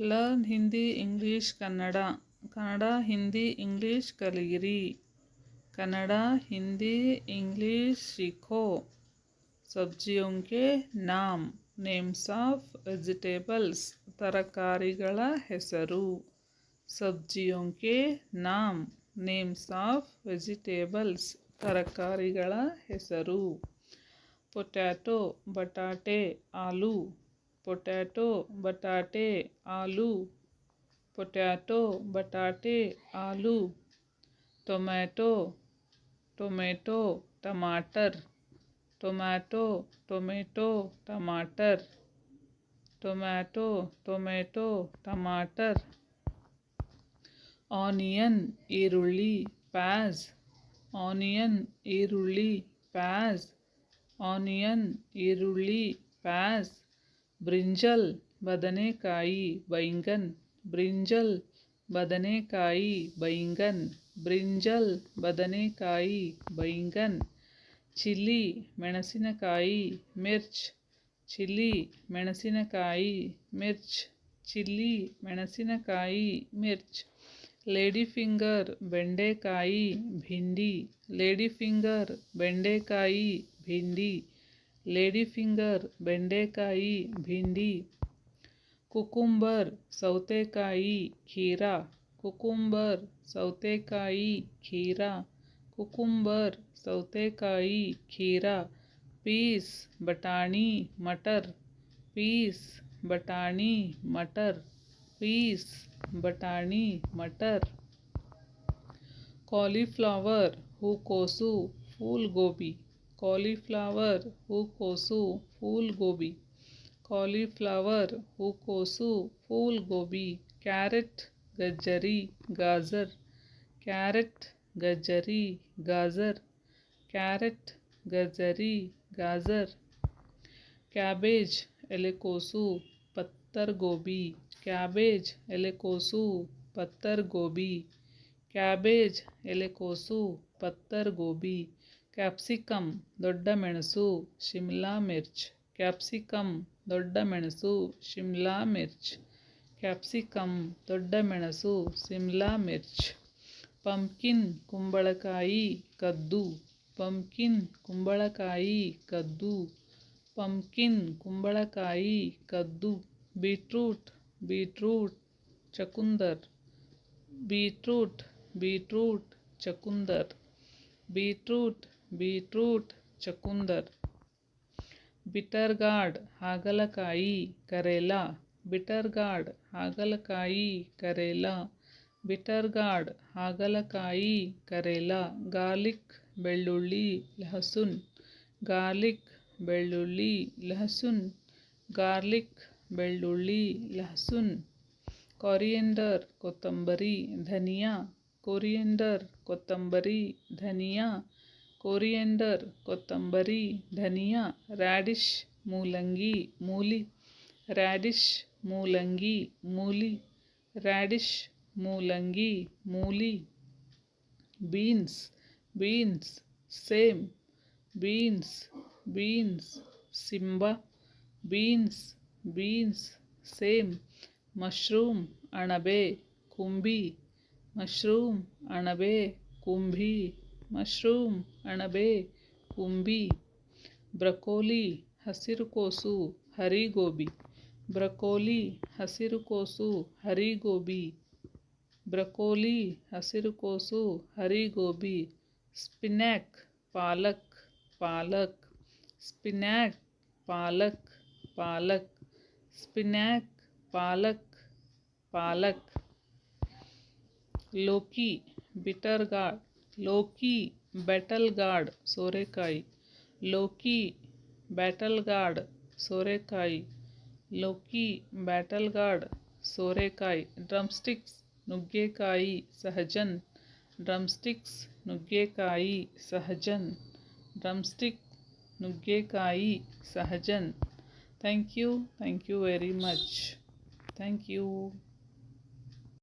Learn Hindi, English, Kannada. Kannada, Hindi, English ಕಲಿಯಿರಿ. Kannada, Hindi, English सीखो ಸಬ್ಜಿಯೊಂಕೆ ನಾಮ್, ನೇಮ್ಸ್ ಆಫ್ ವೆಜಿಟೇಬಲ್ಸ್, ತರಕಾರಿಗಳ ಹೆಸರು. ಸಬ್ಜಿಯೋಂಕೆ ನಾಮ್, ನೇಮ್ಸ್ ಆಫ್ ವೆಜಿಟೇಬಲ್ಸ್, ತರಕಾರಿಗಳ ಹೆಸರು. ಪೊಟ್ಯಾಟೊ, ಬಟಾಟೆ, ಆಲೂ. ಪೊಟ್ಯಾಟೊ ಬಟಾಟೆ ಆಲೂ ಪೊಟ್ಯಾಟೊ ಬಟಾಟೆ ಆಲೂ ಟೊಮ್ಯಾಟೊ ಟೊಮೆಟೊ टमाटर टोमेटो टोमेटो टमाटर टोमेटो टोमेटो टमाटर ಆನಿಯನ್ ಈರುಳ್ಳಿ ಪ್ಯಾಸ್ ಆನಿಯನ್ ಈರುಳ್ಳಿ ಪ್ಯಾಸ್ ಆನಿಯನ್ ಈರುಳ್ಳಿ ಪ್ಯಾಸ್ ಬ್ರಿಂಜಲ್ ಬದನೆಕಾಯಿ ಬೈಂಗನ್ ಬ್ರಿಂಜಲ್ ಬದನೆಕಾಯಿ ಬೈಂಗನ್ ಬ್ರಿಂಜಲ್ ಬದನೆಕಾಯಿ ಬೈಂಗನ್ ಚಿಲ್ಲಿ ಮೆಣಸಿನಕಾಯಿ ಮಿರ್ಚ್ ಚಿಲ್ಲಿ ಮೆಣಸಿನಕಾಯಿ ಮಿರ್ಚ್ ಚಿಲ್ಲಿ ಮೆಣಸಿನಕಾಯಿ ಮಿರ್ಚ್ ಲೇಡಿ ಫಿಂಗರ್ ಬೆಂಡೆಕಾಯಿ ಭಿಂಡಿ ಲೇಡಿ ಫಿಂಗರ್ ಬೆಂಡೆಕಾಯಿ ಭಿಂಡಿ ಲೇಡಿ ಫಿಂಗರ್ ಬೆಂಡೆಕಾಯಿ ಭಿಂಡಿ ಕುಕುಂಬರ್ ಸೌತೆಕಾಯಿ ಖೀರಾ ಕುಕುಂಬರ್ ಸೌತೆಕಾಯಿ ಖೀರಾ ಕುಕುಂಬರ್ ಸೌತೆಕಾಯಿ ಖೀರಾ ಪೀಸ್ ಬಟಾಣಿ ಮಟರ್ ಪೀಸ್ ಬಟಾಣಿ ಮಟರ್ पीस बटाणी मटर कॉलीफ्लावर हुकोसु फूल गोभी कॉलीफ्लावर ukosu फूल गोभी। cauliflower ukosu फूल गोभी। कैरेट, गजरी, गाजर। कैरेट, गजरी, गाजर। कैरेट, गजरी, गाजर। कैबेज, एलेकोसु, पत्तर गोभी। कैबेज, एलेकोसु, पत्तर गोभी। कैबेज, एलेकोसु, पत्तर गोभी। ಕ್ಯಾಪ್ಸಿಕಮ್ ದೊಡ್ಡ ಮೆಣಸು ಶಿಮ್ಲಾ ಮಿರ್ಚ್ ಕ್ಯಾಪ್ಸಿಕಮ್ ದೊಡ್ಡ ಮೆಣಸು ಶಿಮ್ಲಾ ಮಿರ್ಚ್ ಕ್ಯಾಪ್ಸಿಕಮ್ ದೊಡ್ಡ ಮೆಣಸು ಸಿಮ್ಲಾ ಮಿರ್ಚ್ ಪಂಪ್ಕಿನ್ ಕುಂಬಳಕಾಯಿ ಕದ್ದು ಪಂಪ್ಕಿನ್ ಕುಂಬಳಕಾಯಿ ಕದ್ದು ಪಂಪ್ಕಿನ್ ಕುಂಬಳಕಾಯಿ ಕದ್ದು ಬೀಟ್ರೂಟ್ बीटरूट चकुंदर बीटरूट बीटरूट चकुंदर बीटरूट बीटरूट चकुंदर बिटरगार्ड हागलकाई करेला बिटरगार्ड हागलकाई करेला बिटरगार्ड हागलकाई करेला गार्लिक ಬೆಳ್ಳುಳ್ಳಿ ಲಹಸುನ್ ಗಾರ್ಲಿಕ್ ಬೆಳ್ಳುಳ್ಳಿ ಲಹಸುನ್ ಗಾರ್ಲಿಕ್ ಬೆಳ್ಳುಳ್ಳಿ ಲಹಸುನ್ ಕೊರಿಯಂಡರ್ ಕೊತ್ತಂಬರಿ ಧನಿಯಾ ಕೊರಿಯಂಡರ್ ಕೊತ್ತಂಬರಿ ಧನಿಯಾ कोरिएंडर, कोतंबरी, धनिया, रेडिश मूलंगी, मूली, रेडिश मूलंगी, मूली, रेडिश मूलंगी, मूली, बीन्स बीन्स, सेम, बीन्स बीन्स, सिम्बा, बीन्स बीन्स, सेम, मशरूम, अणबे, कुंभी, मशरूम, अणबे, कुंभी। ಮಶ್ರೂಮ್ ಅಣಬೆ ಕುಂಬಿ ಬ್ರಕೋಲಿ ಹಸಿರು ಕೋಸು ಹರಿಗೋಬಿ ಬ್ರಕೋಲಿ ಹಸಿರು ಕೋಸು ಹರಿಗೋಬಿ ಬ್ರಕೋಲಿ ಹಸಿರು ಕೋಸು ಹರಿಗೋಬಿ ಸ್ಪಿನ್ಯಾಕ್ ಪಾಲಕ್ ಪಾಲಕ್ ಸ್ಪಿನ್ಯಾಕ್ ಪಾಲಕ್ ಪಾಲಕ್ स्पिनैक पालक पालक लौकी बिटर गार्ड लोकी बैटल गार्ड सोरेकाई, लोकी बैटल गार्ड सोरेकाई, लोकी बैटल गार्ड सोरेकाई, ड्रमस्टिक्स नुग्गेकाई सहजन, ड्रमस्टिक्स नुग्गेकाई सहजन, ड्रमस्टिक नुग्गेकाई सहजन। Thank you thank you very much thank you